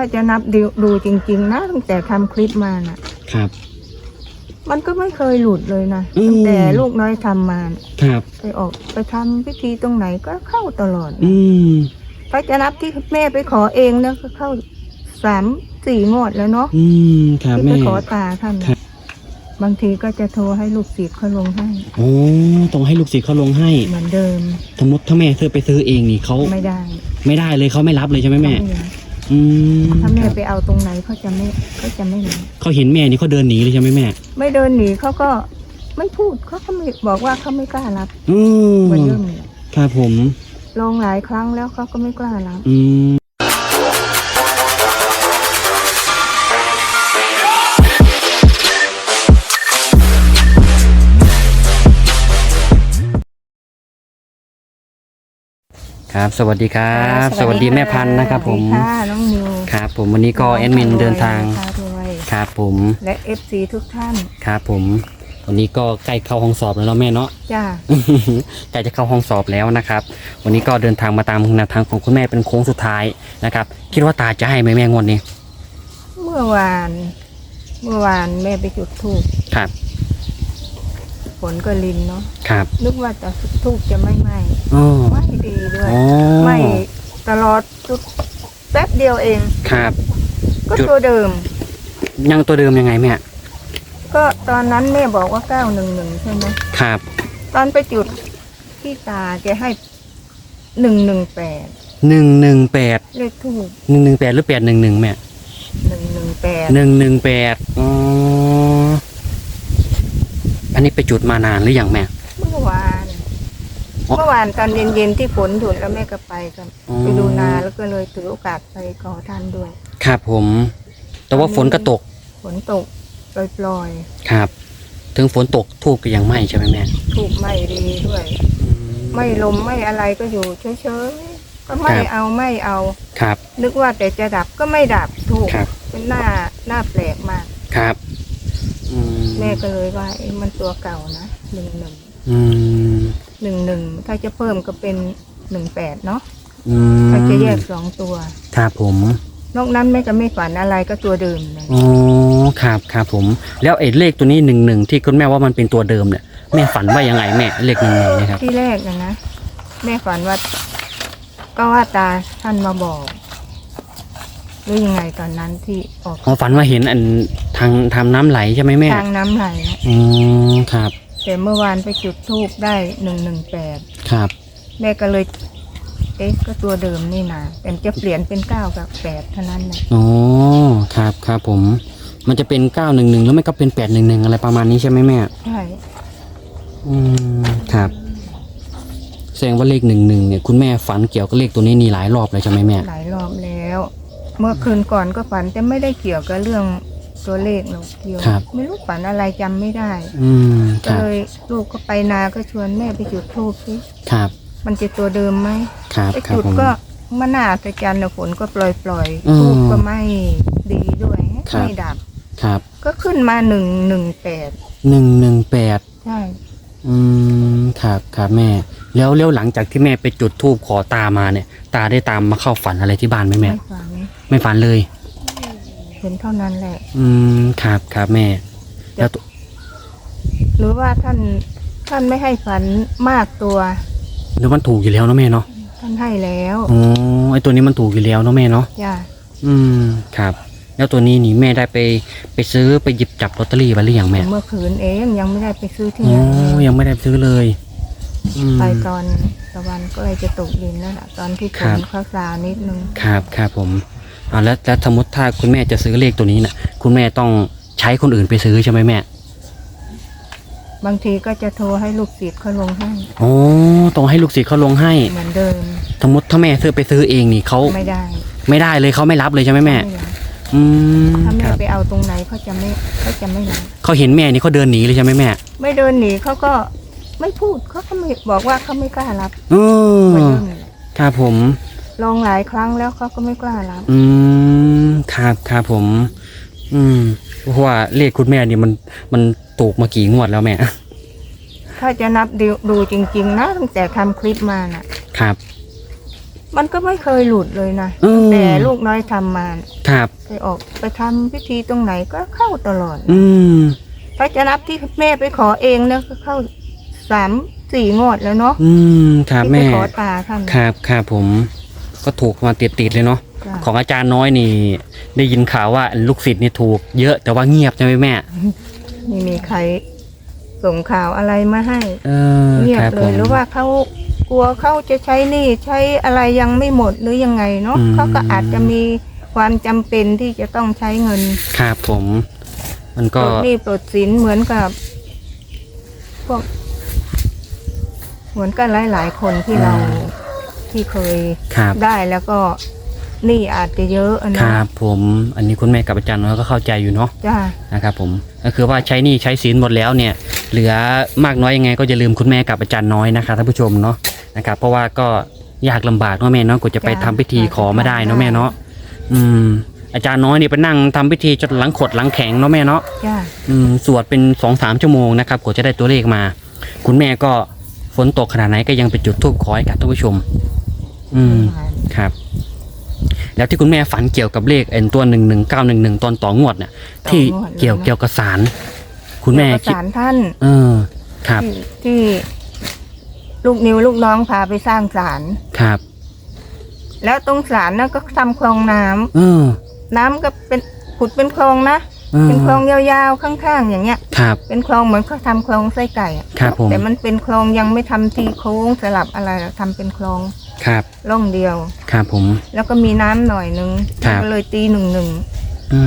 ถ้าจะนับดูดูจริง ๆ นะตั้งแต่ทำคลิปมาน่ะ ครับ มันก็ไม่เคยหลุดเลยนะอืม ตั้งแต่ลูกน้อยทำมาน่ะครับ ไปออกไปทำพิธีตรงไหนก็เข้าตลอดอืมถ้าจะนับที่แม่ไปขอเองนะก็เข้าสามสี่งวดแล้วเนาะอืมครับที่ไปแม่ ขอตาท่านครัน่ะบบางทีก็จะโทรให้ลูกศิษย์เขาลงให้ โอ้ต้องให้ลูกศิษย์เขาลงให้เหมือนเดิมสมมติถ้าแม่เธอไปซื้อเองนี่เขาไม่ได้ไม่ได้เลยเขาไม่รับเลยใช่ไหมแม่ไม่ได้ อืมถ้าแม่ครับไปเอาตรงไหนเขาจะไม่เขาจะไม่หนีเขาเห็นแม่นี่เขาเดินหนีเลยใช่ไหมแม่ ไม่เดินหนีเขาก็ไม่พูดเขาก็ไม่บอกว่าเขาไม่กล้ารับอืมเหมือนเดิมเลยครับผม ลองหลายครั้งแล้วเขาก็ไม่กล้ารับ อืม ครับ สวัสดีครับ สวัสดีแม่พันธุ์นะครับ ผม สวัสดีค่ะน้องนิวครับผมวันนี้ก็แอดมินเดินทางค่ะด้วยครับผม และเอฟซีทุกท่านครับผมวันนี้ก็ใกล้เข้าห้องสอบแล้วเนาะแม่เนาะ จ้า ใกล้จะเข้าห้องสอบแล้วนะครับ วันนี้ก็เดินทางมาตามแนวทางของคุณแม่เป็นโค้งสุดท้ายนะครับ คิดว่าตาจะให้ไหมแม่งวดนี้ เมื่อวาน เมื่อวานแม่ไปจุดทูบครับ ฝนก็ลินเนาะครับ นึกว่าจะทูบจะไม่ไหม้อ๋อไหม้ดีด้วยอ๋อ ไหม้ตลอดจุดแป๊บเดียวเอง ครับ ก็จุด ตัวเดิม ยังตัวเดิมยังไงแม่ก็ตอนนั้นแม่บอกว่าเก้าหนึ่งหนึ่งใช่ไหมครับ ตอนไปจุดที่ตาแกให้หนึ่งหนึ่งแปดหนึ่งหนึ่งแปดเลขทูบหนึ่งหนึ่งแปดหรือแปดหนึ่งหนึ่งแม่หนึ่งหนึ่งแปดหนึ่งหนึ่งแปดอ๋อ อันนี้ไปจุดมานานหรือยังแม่ เมื่อวาน อ๋อ เมื่อวานตอนเย็นๆที่ฝนหยุดแล้วแม่ก็ไปกันอ๋อไปดูนาแล้วก็เลยถือโอกาสไปขอท่านด้วย ครับผม แต่ว่าฝนก็ตกฝนตกปล่อยครับ ถึงฝนตกทูบก็ยังไหม้ใช่ไหมแม่ๆถูกไม่ดีด้วยอืมไม่ลมไม่อะไรก็อยู่เฉยๆก็ไม่ครับเอาไม่เอา ครับ นึกว่าแต่จะดับก็ไม่ดับถูก ครับ เป็นหน้าหน้าแปลกมาก ครับอืม แม่ก็เลยว่าเอ๊ะมันตัวเก่านะหนึ่งหนึ่งอืมหนึ่งหนึ่งถ้าจะเพิ่มก็เป็นหนึ่งแปดเนาะอืมถ้าจะแยกสองตัว ครับผมนอกนั้นแม่ก็ไม่ฝันอะไรก็ตัวเดิมเลยอ๋อครับครับผม แล้วไอ้เลขตัวนี้หนึ่งหนึ่งที่คุณแม่ว่ามันเป็นตัวเดิมเนี่ยแม่ฝันว่ายังไงแม่เลขหนึ่งหนึ่งนะครับที่แรกนะนะแม่ฝันว่าก็ว่าตาท่านมาบอก หรือยังไงตอนนั้นที่ออกอ๋อฝันว่าเห็นอันทางทำน้ำไหลใช่ไหมแม่ทางน้ำไหลอะอืมครับแต่เมื่อวานไปจุดทูบได้หนึ่งหนึ่งแปดครับแม่ก็เลย เอ๊ะก็ตัวเดิมนี่นะแต่จะเปลี่ยนเป็นเก้ากับแปดเท่านั้นแหละอ๋อครับครับผม มันจะเป็นเก้าหนึ่งหนึ่งแล้วไม่ก็เป็นแปดหนึ่งหนึ่งอะไรประมาณนี้ใช่ไหมแม่ ใช่อืมครับแสดงว่าเลขหนึ่งหนึ่งเนี่ยคุณแม่ฝันเกี่ยวกับเลขตัวนี้นี่หลายรอบเลยใช่ไหมแม่ หลายรอบแล้ว เมื่อคืนก่อนก็ฝันแต่ไม่ได้เกี่ยวกับเรื่องตัวเลขหรอกเกี่ยว ครับ ไม่รู้ฝันอะไรจำไม่ได้ อืมคก็รับเลยลูกก็ไปนาก็ชวนแม่ไปจุดทูบสิครับมันจะตัวเดิมไหมครับไปครับจุดผม ก็มันน่าจะจันทร์แล้วฝนก็ปล่อยปล่อยๆอืมทูบก็ไม่ดีด้วยครับ ไม่ดับ ครับก็ขึ้นมาหนึ่งหนึ่งแปดหนึ่งหนึ่งแปดใช่ อืมครับครับแม่ แล้วแล้วหลังจากที่แม่ไปจุดธูปขอตามาเนี่ย ตาได้ตามมาเข้าฝันอะไรที่บ้านไหมแม่ ไม่ฝัน ไม่ฝันเลย เห็นเท่านั้นแหละ อืมครับครับแม่ แล้วตัวหรือว่าท่านท่านไม่ให้ฝันมากตัวหรือมันถูกอยู่แล้วเนาะแม่เนาะท่านให้แล้วอ๋อไอตัวนี้มันถูกอยู่แล้วเนาะแม่เนาะจ้าอืมครับ แล้วตัวนี้นี่แม่ได้ไปไปซื้อไปหยิบจับลอตเตอรี่ไว้หรือยังแม่เมื่อคืนเองยังไม่ได้ไปซื้อที่อ๋ไหนอเลยยังไม่ได้ซื้อเลยอืม ไปตอนตะวันก็เลยจะตกดินแล้วล่ะตอนที่ฝครันบเขาซานิดนึงครับครับผม อ่าแล้วแล้วสมมติถ้าคุณแม่จะซื้อเลขตัวนี้น่ะ คุณแม่ต้องใช้คนอื่นไปซื้อใช่ไหมแม่บางทีก็จะโทรให้ลูกศิษย์เขาลงให้โอ้ต้องให้ลูกศิษย์เขาลงให้เหมือนเดิมสมมติถ้าแม่ซื้อไปซื้อเองนี่เขาไม่ได้ ไม่ได้เลยเขาไม่รับเลยใช่ไหมแม่ไม่ได้อืมถ้าคแม่รับไปเอาตรงไหนเขาจะไม่เขาจะไม่รับเขาเห็นแม่นี่เขาเดินหนีเลยใช่ไหมแม่ไม่เดินหนีเขาก็ไม่พูดเขาก็ไม่บอกว่าเขาไม่กล้ารับอืเหมือนมเดิมเลยครับผม ลองหลายครั้งแล้วเขาก็ไม่กล้ารับ อืมครับครับผม อืมเพราะว่าเลขคุณแม่นี่มันมันถูกมากี่งวดแล้วแม่ ถ้าจะนับดูดูจริง ๆ นะตั้งแต่ทำคลิปมาน่ะ ครับ มันก็ไม่เคยหลุดเลยนะเออแต่ลูกน้อยทำมาครับ ไปออกไปทำพิธีตรงไหนก็เข้าตลอด อืม ถ้าจะนับที่แม่ไปขอเองเนี่ยก็เข้าสามสี่งวดแล้วเนาะอืมครับที่ไปแม่ ขอตาท่านครับครับผม ก็ถูกมาติดติดๆเลยเนาะจ้ะ ของอาจารย์น้อยนี่ ได้ยินข่าวว่าลูกศิษย์นี่ถูกเยอะแต่ว่าเงียบใช่ไหมแม่ ไม่มีใครส่งข่าวอะไรมาให้ เออเงียครับบเลผยม หรือว่าเขากลัวเขาจะใช้หนี่ใช้อะไรยังไม่หมดหรือยังไงเนาะอืม เขาก็อาจจะมีความจำเป็นที่จะต้องใช้เงินครับผม มันปลก็ดหนี้ปลดสินเหมือนกับ พวก เหมือนกันหลาย ๆ คนที่เรา ที่เคยครับ ได้แล้วก็หนี้อาจจะเยอะอะคนะรับผมอันนี้คุณแม่กับอาจารย์น้อยก็เข้าใจอยู่เนาะจ้านะครับผมก็คือว่าใช้หนี้ใช้สินหมดแล้วเนี่ย เหลือมากน้อยยังไง ก็อย่าลืมคุณแม่กับอาจารย์น้อยนะครับท่านผู้ชมเนาะนะครับเพราะว่าก็ยากลำบากเนาะแม่เนาะกว่าจะไปทำพิธีขอมาได้เนาะแม่เนาะอืม อาจารย์น้อยเนี่ยไปนั่งทำพิธีจนหลังขดหลังแข็งเนาะแม่เนาะ จ้าอืมสวดเป็นสองสามชั่วโมงนะครับกว่าจะได้ตัวเลขมา คุณแม่ก็ฝนตกขนาดไหนก็ยังไปจุดธูปขอให้กับท่านผู้ชม อืม ครับ แล้วที่คุณแม่ฝันเกี่ยวกับเลขเอ็นตัวหนึ่งหนึ่งเก้าหนึ่งหนึ่งตอนต่องวดเนี่ยที่เกี่ยวเกี่ยวกับสารคุณแม่เอกคิด สารท่านเออ ครับ ที่ที่ลูกนิวลูกน้องพาไปสร้างศาลครับ แล้วตรงศาลนั่นก็ทำคลองน้ำเออน้ำก็เป็นขุดเป็นคลองนะ เออเป็นคลองยาวๆข้างๆ อย่างเงี้ย ครับ เป็นคลองเหมือนเขาทำคลองไส้ไก่อะครับผม แต่มันเป็นคลองยังไม่ทำทีโค้งสลับอะไรหรอกทำเป็นคลอง ครับร่องเดียว ครับผม แล้วก็มีน้ำหน่อยนึงครับ ก็เลยตีหนึ่งหนึ่งอื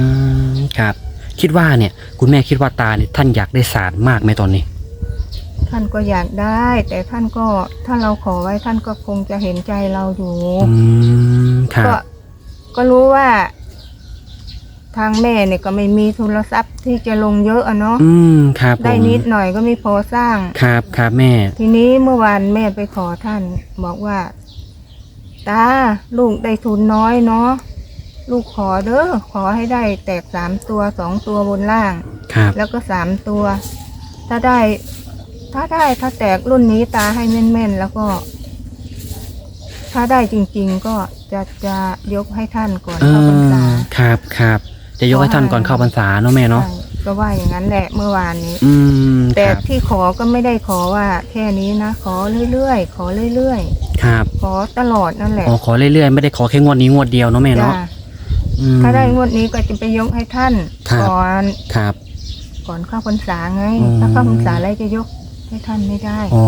มครับ คิดว่าเนี่ย คุณแม่คิดว่าตาเนี่ยท่านอยากได้สารมากไหมตอนนี้ ท่านก็อยากได้ แต่ท่านก็ถ้าเราขอไว้ท่านก็คงจะเห็นใจเราอยู่ อืมครับ ก็ก็รู้ว่า ทางแม่เนี่ยก็ไม่มีทุนทรัพย์ที่จะลงเยอะอะเนาะอืมครับผมได้นิดหน่อยก็ไม่พอสร้าง ครับครับแม่ ทีนี้เมื่อวานแม่ไปขอท่าน บอกว่า ตาลูกได้ทุนน้อยเนาะลูกขอเด้อขอให้ได้แตกสามตัวสองตัวบนล่าง ครับ แล้วก็สามตัว ถ้าได้ ถ้าได้ถ้าแตกรุ่นนี้ตาให้แม่นๆแล้วก็ ถ้าได้จริง ๆ ก็จะจะยกให้ท่านก่อนเอเข้าพรรอษาครับครับ จะยกให้ท่านก่อนเข้าพรรษาเนาะแม่เนาะ ใช่ก็ว่าอย่างนั้นแหละเมื่อวานนี้ อืมแต่ครับ ที่ขอก็ไม่ได้ขอว่าแค่นี้นะ ขอเรื่อยๆ ขอเรื่อย ครับๆขอตลอดนั่นแหละอ๋อขอเรื่อยๆ ไม่ได้ขอแค่งวดนี้งวดเดียวเนาะแม่จ้าเนาะอืม ถ้าได้งวดนี้ก็จะไปยกให้ท่านครับ ก่อนครับ ก่อนเข้าพรรษาไงอืม ถ้าเข้าพรรษาแล้วจะยกให้ท่านไม่ได้อ๋อ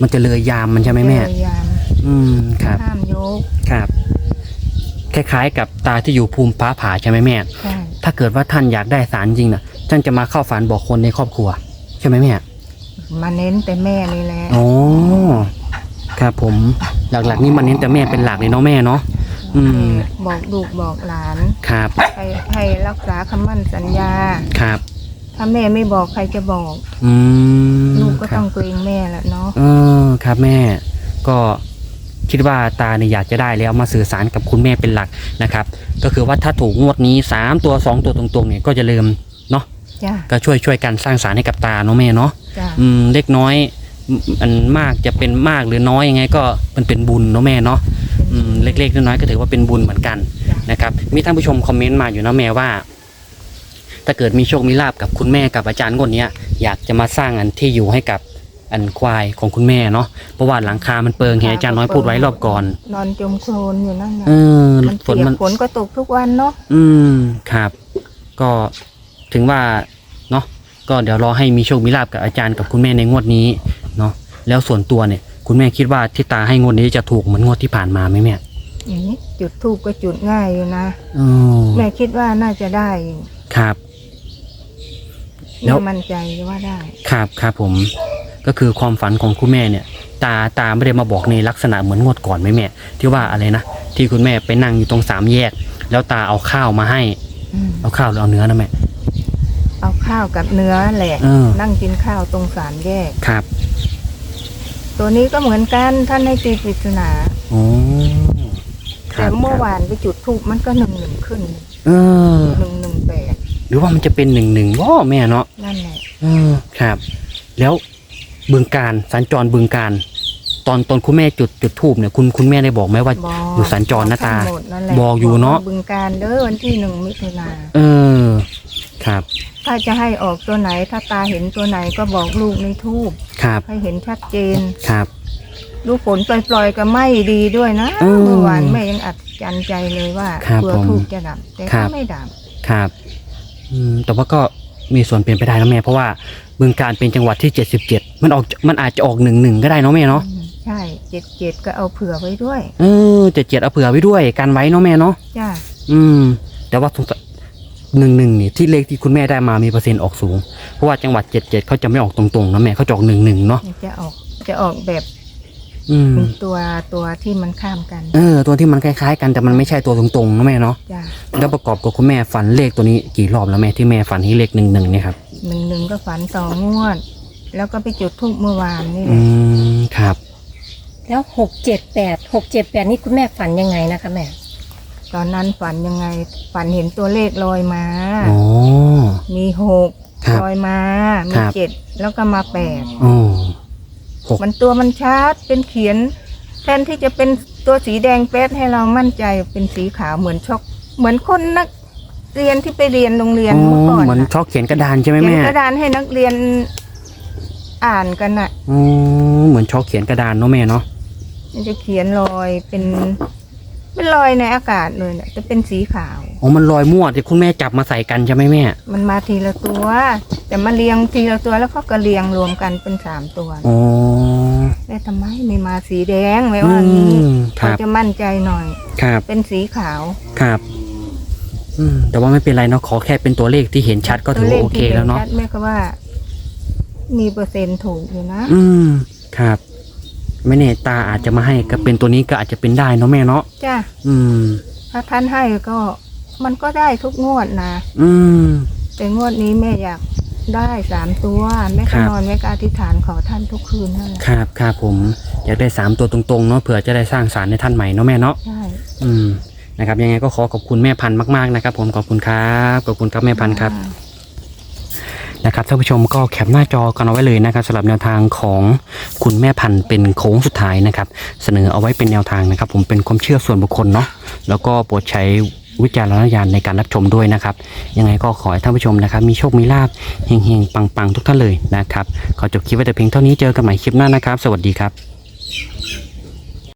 มันจะเลยยามมันใช่ไหมแม่ พยายามอืมครับ ห้ามยกครับ คล้ายๆ กับตาที่อยู่ภูมิฟ้าผ่าใช่ไหมแม่ ใช่ถ้าเกิดว่าท่านอยากได้สารจริงน่ะ ท่านจะมาเข้าฝันบอกคนในครอบครัว ใช่ไหมแม่ มาเน้นแต่แม่นี่แหละ อ๋อ ครับผมหลักๆนี่มันเน้นแต่แม่เป็นหลักเลยเนาะแม่เนาะอืมบอกลูกบอกหลาน ครับให้ให้รักษาคำมั่นสัญญา ครับถ้าแม่ไม่บอกใครจะบอก อืมลูกก็ครัต้บองเกรงแม่แหละเนาะเออครับแม่ ก็คิดว่าตาเนี่ยอยากจะได้แล้วมาสื่อสารกับคุณแม่เป็นหลักนะครับ ก็คือว่าถ้าถูกงวดนี้สามตัวสองตัวตรงๆเนี่ยก็จะลืมเนาะจ้าก็ช่วยช่วยกันสร้างสารให้กับตาเนาะแม่เนาะจ้าอืมเล็กน้อย อืมอันมากจะเป็นมากหรือน้อยยังไงก็มันเป็นบุญเนาะแม่เนาะอืมเล็กๆน้อยๆก็ถือว่าเป็นบุญเหมือนกันนะครับ มีท่านผู้ชมคอมเมนต์มาอยู่นะแม่ว่า ถ้าเกิดมีโชคมีลาบกับคุณแม่กับอาจารย์คนเนี้ยอยากจะมาสร้างอันที่อยู่ให้กับอันควายของคุณแม่เนาะเพราะว่าหลังคา มันเปิงเห็นอาจารย์น้อยพูดไว้รอบก่อน นอนจมโคลนอยู่นั่นนะเออมันฝนเปียมักนฝนก็ตกทุกวันเนาะอืมครับ ก็ถึงว่าเนาะก็เดี๋ยวรอให้มีโชคมีลาบกับอาจารย์กับคุณแม่ในงวดนี้ เนาะแล้วส่วนตัวเนี่ย คุณแม่คิดว่าที่ตาให้งวดนี้จะถูกเหมือนงวดที่ผ่านมาไหมแม่อย่างนี้จุดทูบก็จุดง่ายอยู่นะอ๋อแม่คิดว่าน่าจะได้อยู่ครับ แล้แม่วมั่นใจว่าได้ ครับครับผม ก็คือความฝันของคุณแม่เนี่ย ตาตาไม่ได้มาบอกในลักษณะเหมือนงวดก่อนไหมแม่ที่ว่าอะไรนะที่คุณแม่ไปนั่งอยู่ตรงสามแยก แล้วตาเอาข้าวมาให้ อืมเอาข้าวหรือเอาเนื้อนะแม่ เอาข้าวกับเนื้อแหละ เออ นั่งกินข้าวตรงสามแยก ครับ ตัวนี้ก็เหมือนกันท่านให้ตีปริศนาโอ้คแต่รับเมื่อครับวานไปจุดทูบมันก็หนึ่งหนึ่งขึ้นเออ หนึ่งหนึ่งแปดหรือว่ามันจะเป็นหนึ่งหนึ่งว่แม่เนาะนั่นแหละเออครับ แล้วบึงการสัญจรบึงการ ตอนตอนคุณแม่จุดจุดทูบเนี่ยคุณคุณแม่ได้บอกไหมว่าบอกอยู่สัญจรนะตาทั้งหมดนั่นแหละบอกอยู่เนอะบึงการเด้อวันที่หนึ่งมิถุนาเออ ครับ ถ้าจะให้ออกตัวไหน ถ้าตาเห็นตัวไหนก็บอกลูกในทูบครับ ให้เห็นชัดเจน ครับ ลูกฝนปล่อยๆก็ไม่ดีด้วยนะอืมเมื่อวานแม่ยังอัดจันใจเลยว่าครับเผื่อผมทูบจะดับแต่ครัก็บ ไม่ดับ ครับอืมแต่ว่าก็มีส่วนเป็นไปได้นะแม่ เพราะว่าบึงการเป็นจังหวัดที่เจ็ดสิบเจ็ดมันออกมันอาจจะออกหนึ่งหนึ่งก็ได้เนาะแม่เนาะอืมใช่เจ็ดเจ็ดก็เอาเผื่อไว้ด้วยเออเจ็ดเจ็ดเอาเผื่อไว้ด้วยกันไว้เนาะแม่เนาะจ้าอืม แต่ว่า หนึ่งหนึ่งนี่ที่เลขที่คุณแม่ได้มามีเปอร์เซ็นต์ออกสูง เพราะว่าจังหวัดเจ็ดเจ็ดเขาจะไม่ออกตรงๆนะแม่เขาจะออกหนึ่งหนึ่งเนาะจะออกจะออกแบบอืมตัวตัวที่มันข้ามกันเออตัวที่มันคล้ายๆ กันแต่มันไม่ใช่ตัวตรงๆนะแม่เนาะจ้าแล้วประกอบกับคุณแม่ฝันเลขตัวนี้กี่รอบแล้วแม่ที่แม่ฝันที่เลขหนึ่งหนึ่งเนี่ยครับหนึ่งหนึ่งก็ฝันสองงวด แล้วก็ไปจุดทูบเมื่อวานนี่แหอืละมครับ แล้วหกเจ็ดแปดหกเจ็ดแปดนี่คุณแม่ฝันยังไงนะคะแม่ ตอนนั้นฝันยังไง ฝันเห็นตัวเลขลอยมา อ๋อ มีหกครับลอยมา มีครับ เจ็ดแล้วก็มาแปดอ๋อ หก มันตัวมันชัดเป็นเขียน แทนที่จะเป็นตัวสีแดงแป๊ดให้เรามั่นใจเป็นสีขาวเหมือนช็อก เหมือนคนนักเรียนที่ไปเรียนโรงเรียนอ๋อเมื่อก่อนเหมือนน่ะชอบเขียนกระดานใช่ไหมเขียนแม่กระดานให้นักเรียนอ่านกันน่ะ อ๋อเหมือนชอบเขียนกระดานเนาะแม่เนาะ มันจะเขียนรอยเป็น เป็นรอยในอากาศเลยเนี่ยจะเป็นสีขาว อ๋อมันลอยมั่วที่คุณแม่จับมาใส่กันใช่ไหมแม่ มันมาทีละตัว แต่มาเรียงทีละตัวแล้วเขาก็เรียงรวมกันเป็นสามตัวอ๋อแล้วทำไมไม่มาสีแดงไม่อืว่างี้มคเขารับจะมั่นใจหน่อย ครับ เป็นสีขาวครับ อืม แต่ว่าไม่เป็นไรเนาะ ขอแค่เป็นตัวเลขที่เห็นชัดก็ถือว่าโอเคแล้วเนาะ ตัขที่ห็ชัดแม่ก็ว่า มีเปอร์เซ็นต์ถูกอยู่นะ อืม ครับ ไม่แน่ตาอาจจะมาให้ก็เป็นตัวนี้ก็อาจจะเป็นได้เนาะแม่เนาะจ้ะอืม ถ้าท่านให้ก็มันก็ได้ทุกงวดนะอืม แต่งวดนี้แม่อยากได้สามตัวแม่ครัก็บ นอนแม่ก็อธิษฐานขอท่านทุกคืนนั่นแหละครับครับผม อยากได้สามตัวตรงๆเนาะเผื่อจะได้สร้างสารในท่านใหม่เนาะแม่เนาะใช่อืมนะครับ ยังไงก็ขอขอบคุณแม่พันธุ์มากๆนะครับ ผมขอบคุณครับขอบคุณครับแม่พันธุ์ครับ นะครับท่านผู้ชมก็แคปหน้าจอกันเอาไว้เลยนะครับสำหรับแนวทางของคุณแม่พันธุ์เป็นโค้งสุดท้ายนะครับ เสนอเอาไว้เป็นแนวทางนะครับ ผมเป็นความเชื่อส่วนบุคคลเนาะแล้วก็โปรดใช้วิจารณญาณในการรับชมด้วยนะครับ ยังไงก็ขอให้ท่านผู้ชมนะครับ มีโชคมีลาบเฮงๆ ปังๆ ทุกท่านเลยนะครับ ขอจบคลิปไว้แต่เพียงเท่านี้เจอกันใหม่คลิปหน้านะครับ สวัสดีครับ